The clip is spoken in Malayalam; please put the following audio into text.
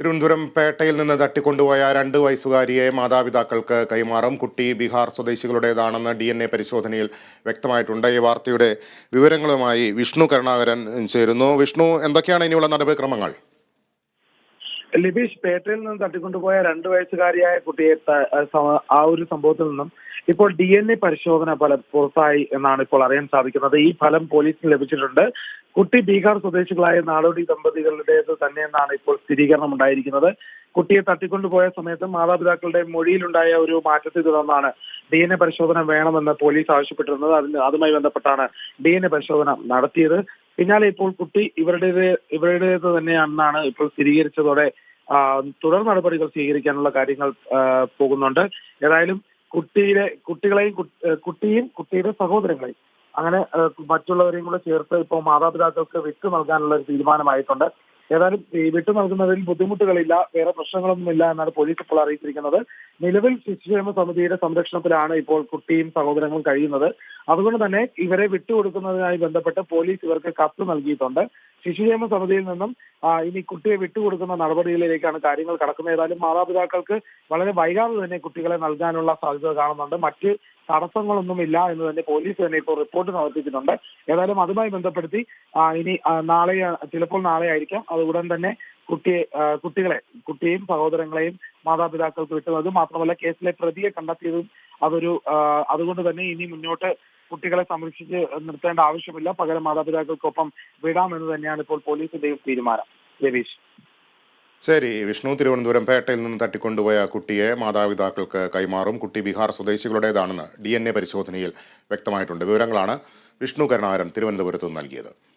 തിരുവനന്തപുരം പേട്ടയിൽ നിന്ന് തട്ടിക്കൊണ്ടുപോയ രണ്ട് വയസ്സുകാരിയെ മാതാപിതാക്കൾക്ക് കൈമാറും. കുട്ടി ബീഹാർ സ്വദേശികളുടേതാണെന്ന് ഡി എൻ എ പരിശോധനയിൽ വ്യക്തമായിട്ടുണ്ട്. ഈ വാർത്തയുടെ വിവരങ്ങളുമായി വിഷ്ണു കരുണാകരൻ ചേരുന്നു. വിഷ്ണു എന്തൊക്കെയാണ് ഇനിയുള്ള നടപടിക്രമങ്ങൾ? ലിബീഷ് പേട്ടയിൽ നിന്ന് തട്ടിക്കൊണ്ടുപോയ രണ്ടു വയസ്സുകാരിയായ കുട്ടിയെ ആ ഒരു സംഭവത്തിൽ നിന്നും ഇപ്പോൾ ഡി എൻ എ പരിശോധന ഫലം പുറത്തായി എന്നാണ് ഇപ്പോൾ അറിയാൻ സാധിക്കുന്നത്. ഈ ഫലം പോലീസിന് ലഭിച്ചിട്ടുണ്ട്. കുട്ടി ബീഹാർ സ്വദേശികളായ നാടോടി ദമ്പതികളുടേത് തന്നെയെന്നാണ് ഇപ്പോൾ സ്ഥിരീകരണം ഉണ്ടായിരിക്കുന്നത്. കുട്ടിയെ തട്ടിക്കൊണ്ടുപോയ സമയത്ത് മാതാപിതാക്കളുടെ മൊഴിയിലുണ്ടായ ഒരു മാറ്റത്തെ തുടർന്നാണ് ഡി എൻ എ പരിശോധന വേണമെന്ന് പോലീസ് ആവശ്യപ്പെട്ടിരുന്നത്. അതിന് അതുമായി ബന്ധപ്പെട്ടാണ് ഡി എൻ എ പരിശോധന നടത്തിയത്. പിന്നാലെ ഇപ്പോൾ കുട്ടി ഇവരുടേത് ഇവരുടേത് തന്നെയാണെന്നാണ് ഇപ്പോൾ സ്ഥിരീകരിച്ചതോടെ തുടർ നടപടികൾ സ്വീകരിക്കാനുള്ള കാര്യങ്ങൾ പോകുന്നുണ്ട്. ഏതായാലും കുട്ടിയുടെ കുട്ടികളെയും കുട്ടിയും കുട്ടിയുടെ സഹോദരങ്ങളെയും അങ്ങനെ മറ്റുള്ളവരെയും കൂടെ ചേർത്ത് ഇപ്പോൾ മാതാപിതാക്കൾക്ക് വിട്ടു നൽകാനുള്ള ഒരു തീരുമാനമായിട്ടുണ്ട്. ഏതായാലും വിട്ടു നൽകുന്നതിൽ ബുദ്ധിമുട്ടുകളില്ല വേറെ പ്രശ്നങ്ങളൊന്നുമില്ല എന്നാണ് പോലീസ് ഇപ്പോൾ അറിയിച്ചിരിക്കുന്നത്. നിലവിൽ ശിശുക്ഷേമ സമിതിയുടെ സംരക്ഷണത്തിലാണ് ഇപ്പോൾ കുട്ടിയും സഹോദരങ്ങളും കഴിയുന്നത്. അതുകൊണ്ട് തന്നെ ഇവരെ വിട്ടുകൊടുക്കുന്നതിനായി ബന്ധപ്പെട്ട് പോലീസ് ഇവർക്ക് കത്ത് നൽകിയിട്ടുണ്ട്. ശിശുക്ഷേമ സമിതിയിൽ നിന്നും ഇനി കുട്ടിയെ വിട്ടുകൊടുക്കുന്ന നടപടികളിലേക്കാണ് കാര്യങ്ങൾ കടക്കുന്നത്. ഏതായാലും മാതാപിതാക്കൾക്ക് വളരെ വൈകാതെ തന്നെ കുട്ടികളെ നൽകാനുള്ള സാധ്യത കാണുന്നുണ്ട്. മറ്റ് തടസ്സങ്ങളൊന്നുമില്ല എന്ന് തന്നെ പോലീസ് തന്നെ ഇപ്പോൾ റിപ്പോർട്ട് സമർപ്പിച്ചിട്ടുണ്ട്. ഏതായാലും അതുമായി ബന്ധപ്പെടുത്തി ഇനി നാളെ ചിലപ്പോൾ നാളെ ആയിരിക്കാം അത് ഉടൻ തന്നെ കുട്ടിയെ കുട്ടികളെ കുട്ടിയെയും സഹോദരങ്ങളെയും മാതാപിതാക്കൾക്ക് വിട്ടത് അത് മാത്രമല്ല കേസിലെ പ്രതിയെ കണ്ടെത്തിയതും അതൊരു അതുകൊണ്ട് തന്നെ ഇനി മുന്നോട്ട് കുട്ടികളെ സംരക്ഷിച്ച് നിർത്തേണ്ട ആവശ്യമില്ല. പകരം മാതാപിതാക്കൾക്കൊപ്പം വിടാമെന്ന് തന്നെയാണ് ഇപ്പോൾ പോലീസിന്റെയും തീരുമാനം. രവീഷ്. ശരി വിഷ്ണു തിരുവനന്തപുരം പേട്ടയിൽ നിന്ന് തട്ടിക്കൊണ്ടുപോയ കുട്ടിയെ മാതാപിതാക്കൾക്ക് കൈമാറും. കുട്ടി ബീഹാർ സ്വദേശികളുടേതാണെന്ന് ഡി പരിശോധനയിൽ വ്യക്തമായിട്ടുണ്ട്. വിവരങ്ങളാണ് വിഷ്ണു കരുണാകരൻ തിരുവനന്തപുരത്ത് നൽകിയത്.